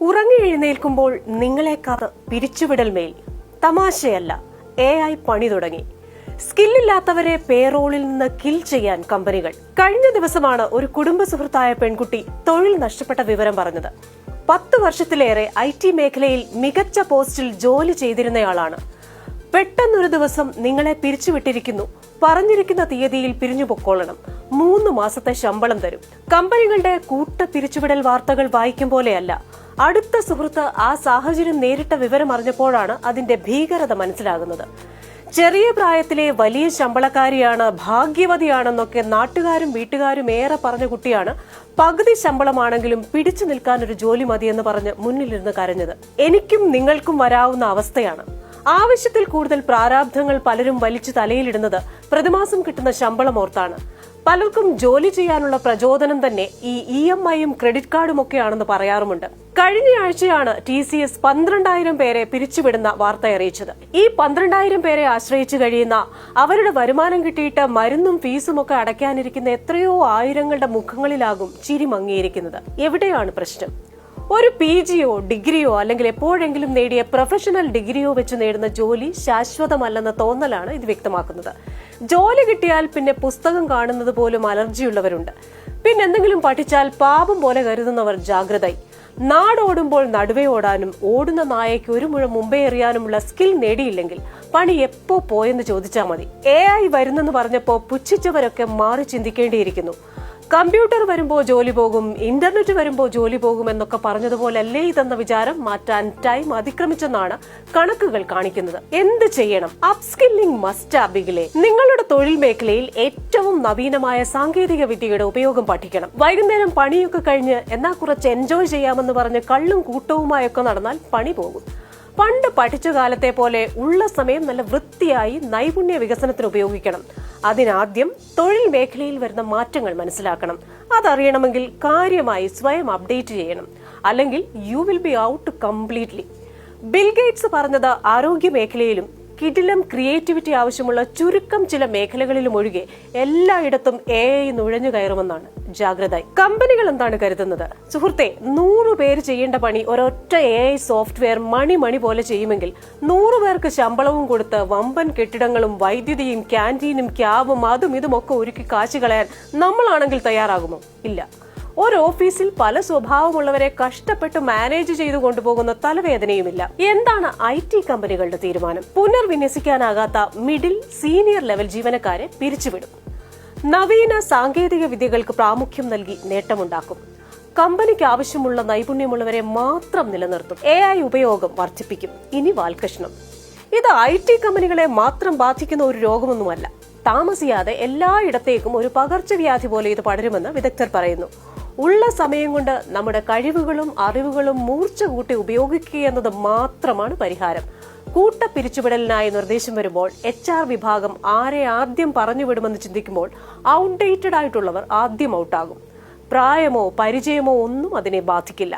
ഉറങ്ങി എഴുന്നേൽക്കുമ്പോൾ നിങ്ങളെ കഥ പിരിച്ചുവിടൽ മേൽ. തമാശയല്ല എ ഐ പണി തുടങ്ങി. സ്കില്ലില്ലാത്തവരെ പേറോളിൽ നിന്ന് കിൽ ചെയ്യാൻ കമ്പനികൾ. കഴിഞ്ഞ ദിവസമാണ് ഒരു കുടുംബ സുഹൃത്തായ പെൺകുട്ടി തൊഴിൽ നഷ്ടപ്പെട്ട വിവരം പറഞ്ഞത്. പത്ത് വർഷത്തിലേറെ ഐ ടി മേഖലയിൽ മികച്ച പോസ്റ്റിൽ ജോലി ചെയ്തിരുന്നയാളാണ്. പെട്ടെന്നൊരു ദിവസം നിങ്ങളെ പിരിച്ചുവിട്ടിരിക്കുന്നു. പറഞ്ഞിരിക്കുന്ന തീയതിയിൽ പിരിഞ്ഞു പൊക്കോളണം മൂന്ന് മാസത്തെ ശമ്പളം തരും. കമ്പനികളുടെ കൂട്ട പിരിച്ചുവിടൽ വാർത്തകൾ വായിക്കും പോലെയല്ല. അടുത്ത സുഹൃത്ത് ആ സാഹചര്യം നേരിട്ട വിവരം അറിഞ്ഞപ്പോഴാണ് അതിന്റെ ഭീകരത മനസ്സിലാകുന്നത്. ചെറിയ പ്രായത്തിലെ വലിയ ശമ്പളക്കാരിയാണ് ഭാഗ്യവതിയാണെന്നൊക്കെ നാട്ടുകാരും വീട്ടുകാരും ഏറെ പറഞ്ഞ കുട്ടിയാണ് പകുതി ശമ്പളമാണെങ്കിലും പിടിച്ചു നിൽക്കാൻ ഒരു ജോലി മതിയെന്ന് പറഞ്ഞ് മുന്നിലിരുന്ന് കരഞ്ഞത്. എനിക്കും നിങ്ങൾക്കും വരാവുന്ന അവസ്ഥയാണ്. ആവശ്യത്തിൽ കൂടുതൽ പ്രാരാബ്ധങ്ങൾ പലരും വലിച്ചു തലയിലിടുന്നത് പ്രതിമാസം കിട്ടുന്ന ശമ്പളം ഓർത്താണ്. പലർക്കും ജോലി ചെയ്യാനുള്ള പ്രചോദനം തന്നെ ഈ ഇ എം ഐയും ക്രെഡിറ്റ് കാർഡും ഒക്കെയാണെന്ന് പറയാറുമുണ്ട്. കഴിഞ്ഞയാഴ്ചയാണ് ടി സി എസ് പന്ത്രണ്ടായിരം പേരെ പിരിച്ചുവിടുന്ന വാർത്ത അറിയിച്ചത്. ഈ പന്ത്രണ്ടായിരം പേരെ ആശ്രയിച്ചു കഴിയുന്ന അവരുടെ വരുമാനം കിട്ടിയിട്ട് മരുന്നും ഫീസും ഒക്കെ അടയ്ക്കാനിരിക്കുന്ന എത്രയോ ആയിരങ്ങളുടെ മുഖങ്ങളിലാകും ചിരി മങ്ങിയിരിക്കുന്നത് എവിടെയാണ് പ്രശ്നം? ഒരു പി ജിയോ ഡിഗ്രിയോ അല്ലെങ്കിൽ എപ്പോഴെങ്കിലും നേടിയ പ്രൊഫഷണൽ ഡിഗ്രിയോ വെച്ച് നേടുന്ന ജോലി ശാശ്വതമല്ലെന്ന തോന്നലാണ് ഇത് വ്യക്തമാക്കുന്നത്. ജോലി കിട്ടിയാൽ പിന്നെ പുസ്തകം കാണുന്നത് പോലും അലർജിയുള്ളവരുണ്ട്. പിന്നെ എന്തെങ്കിലും പഠിച്ചാൽ പാപം പോലെ കരുതുന്നവർ ജാഗ്രതയായി നാടോടുമ്പോൾ നടുവേ ഓടാനും ഓടുന്ന നായയ്ക്ക് ഒരു മുഴ മുമ്പേ എറിയാനുമുള്ള സ്കിൽ നേടിയില്ലെങ്കിൽ പണി എപ്പോ പോയെന്ന് ചോദിച്ചാൽ മതി. എ ഐ വരുന്നെന്ന് പറഞ്ഞപ്പോ പുച്ഛിച്ചവരൊക്കെ മാറി ചിന്തിക്കേണ്ടിയിരിക്കുന്നു. കമ്പ്യൂട്ടർ വരുമ്പോൾ ജോലി പോകും ഇന്റർനെറ്റ് വരുമ്പോൾ ജോലി പോകും എന്നൊക്കെ പറഞ്ഞതുപോലല്ലേ ഇതെന്ന വിചാരം മാറ്റാൻ ടൈം അതിക്രമിച്ചെന്നാണ് കണക്കുകൾ കാണിക്കുന്നത്. എന്ത് ചെയ്യണം? അപ്സ്കില്ലിംഗ് മസ്റ്റ് അബിഗിലെ നിങ്ങളുടെ തൊഴിൽ മേഖലയിൽ ഏറ്റവും നവീനമായ സാങ്കേതിക വിദ്യയുടെ ഉപയോഗം പഠിക്കണം. വൈകുന്നേരം പണിയൊക്കെ കഴിഞ്ഞ് എന്നാ കുറച്ച് എൻജോയ് ചെയ്യാമെന്ന് പറഞ്ഞ് കള്ളും കൂട്ടവുമായൊക്കെ നടന്നാൽ പണി പോകും. പണ്ട് പഠിച്ച കാലത്തെ പോലെ ഉള്ള സമയം നല്ല വൃത്തിയായി നൈപുണ്യ വികസനത്തിന് ഉപയോഗിക്കണം. അതിനാദ്യം തൊഴിൽ മേഖലയിൽ വരുന്ന മാറ്റങ്ങൾ മനസ്സിലാക്കണം. അതറിയണമെങ്കിൽ കാര്യമായി സ്വയം അപ്ഡേറ്റ് ചെയ്യണം. അല്ലെങ്കിൽ you will be out completely. Bill Gates പറഞ്ഞത് ആരോഗ്യ മേഖലയിലും കിടിലം ക്രിയേറ്റിവിറ്റി ആവശ്യമുള്ള ചുരുക്കം ചില മേഖലകളിലും ഒഴികെ എല്ലായിടത്തും എ ഐ നുഴഞ്ഞു കയറുമെന്നാണ് ജാഗ്രത കമ്പനികൾ എന്താണ് കരുതുന്നത്? സുഹൃത്തെ നൂറ് പേര് ചെയ്യേണ്ട പണി ഒരൊറ്റ എ ഐ സോഫ്റ്റ്വെയർ മണി മണി പോലെ ചെയ്യുമെങ്കിൽ നൂറു പേർക്ക് ശമ്പളവും കൊടുത്ത് വമ്പൻ കെട്ടിടങ്ങളും വൈദ്യുതിയും ക്യാന്റീനും ക്യാബും അതും ഇതും ഒക്കെ ഒരുക്കി കാശ് കളയാൻ നമ്മളാണെങ്കിൽ തയ്യാറാകുമോ? ഇല്ല. ഒരു ഓഫീസിൽ പല സ്വഭാവമുള്ളവരെ കഷ്ടപ്പെട്ട് മാനേജ് ചെയ്തു കൊണ്ടുപോകുന്ന തലവേദനയുമില്ല. എന്താണ് ഐ ടി കമ്പനികളുടെ തീരുമാനം? പുനർവിന്യസിക്കാനാകാത്ത മിഡിൽ സീനിയർ ലെവൽ ജീവനക്കാരെ പിരിച്ചുവിടും. നവീന സാങ്കേതിക വിദ്യകൾക്ക് പ്രാമുഖ്യം നൽകി നേട്ടമുണ്ടാക്കും. കമ്പനിക്ക് ആവശ്യമുള്ള നൈപുണ്യമുള്ളവരെ മാത്രം നിലനിർത്തും. എ ഐ ഉപയോഗം വർദ്ധിപ്പിക്കും. ഇനി വാൽകൃഷ്ണം ഇത് ഐ ടി കമ്പനികളെ മാത്രം ബാധിക്കുന്ന ഒരു രോഗമൊന്നുമല്ല. താമസിയാതെ എല്ലായിടത്തേക്കും ഒരു പകർച്ചവ്യാധി പോലെ ഇത് പടരുമെന്ന് വിദഗ്ധർ പറയുന്നു. ഉള്ള സമയം കൊണ്ട് നമ്മുടെ കഴിവുകളും അറിവുകളും മൂർച്ച കൂട്ടി ഉപയോഗിക്കുക എന്നത് മാത്രമാണ് പരിഹാരം. കൂട്ട പിരിച്ചുവിടലിനായി നിർദ്ദേശം വരുമ്പോൾ എച്ച് ആർ വിഭാഗം ആരെ ആദ്യം പറഞ്ഞുവിടുമെന്ന് ചിന്തിക്കുമ്പോൾ ഔട്ട്ഡേറ്റഡ് ആയിട്ടുള്ളവർ ആദ്യം ഔട്ടാകും പ്രായമോ പരിചയമോ ഒന്നും അതിനെ ബാധിക്കില്ല.